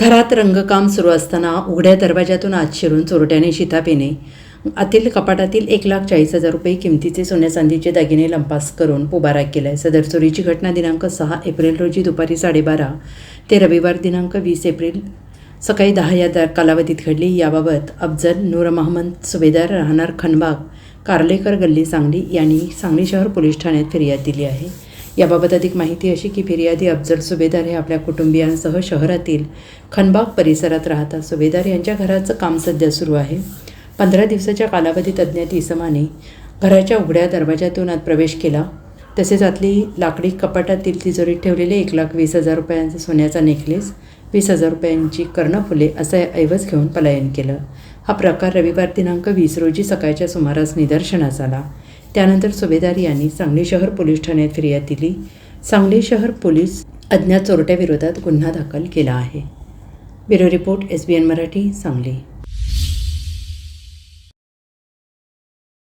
घरात रंगकाम सुरू असताना उघड्या दरवाजातून आत शिरून चोरट्याने शितापेने आतील कपाटातील एक लाख चाळीस हजार रुपये किमतीचे सोन्या चांदीचे दागिने लंपास करून पोबारा केलाय. सदर चोरीची घटना दिनांक सहा एप्रिल रोजी दुपारी साडेबारा ते रविवार दिनांक वीस एप्रिल सकाळी दहा या दर कालावधीत घडली. याबाबत अफजल नूर महम्मद सुभेदार राहणार खनबाग कार्लेकर गल्ली सांगली यांनी सांगली शहर पोलीस ठाण्यात फिर्याद दिली आहे. याबाबत अधिक माहिती अशी की फिर्यादी अफजल सुभेदार हे आपल्या कुटुंबियांसह शहरातील खनबाग परिसरात राहतात. सुभेदार यांच्या घराचं काम सध्या सुरू आहे. पंधरा दिवसाच्या कालावधीत अज्ञात इसमाने घराच्या उघड्या दरवाजातून आत प्रवेश केला. तसेच आतली लाकडी कपाटातील तिजोरीत ठेवलेले एक लाख वीस हजार रुपयांचा सोन्याचा नेकलेस वीस हजार रुपयांची कर्णफुले असा ऐवज घेऊन पलायन केलं. हा प्रकार रविवार दिनांक वीस रोजी सकाळच्या सुमारास निदर्शनास आला. त्यानंतर सुभेदार यांनी सांगली शहर पोलीस ठाण्यात फिर्याद दिली. सांगली शहर पोलीस अज्ञात चोरट्याविरोधात गुन्हा दाखल केला आहे. Bureau report S B N Marathi Sangli.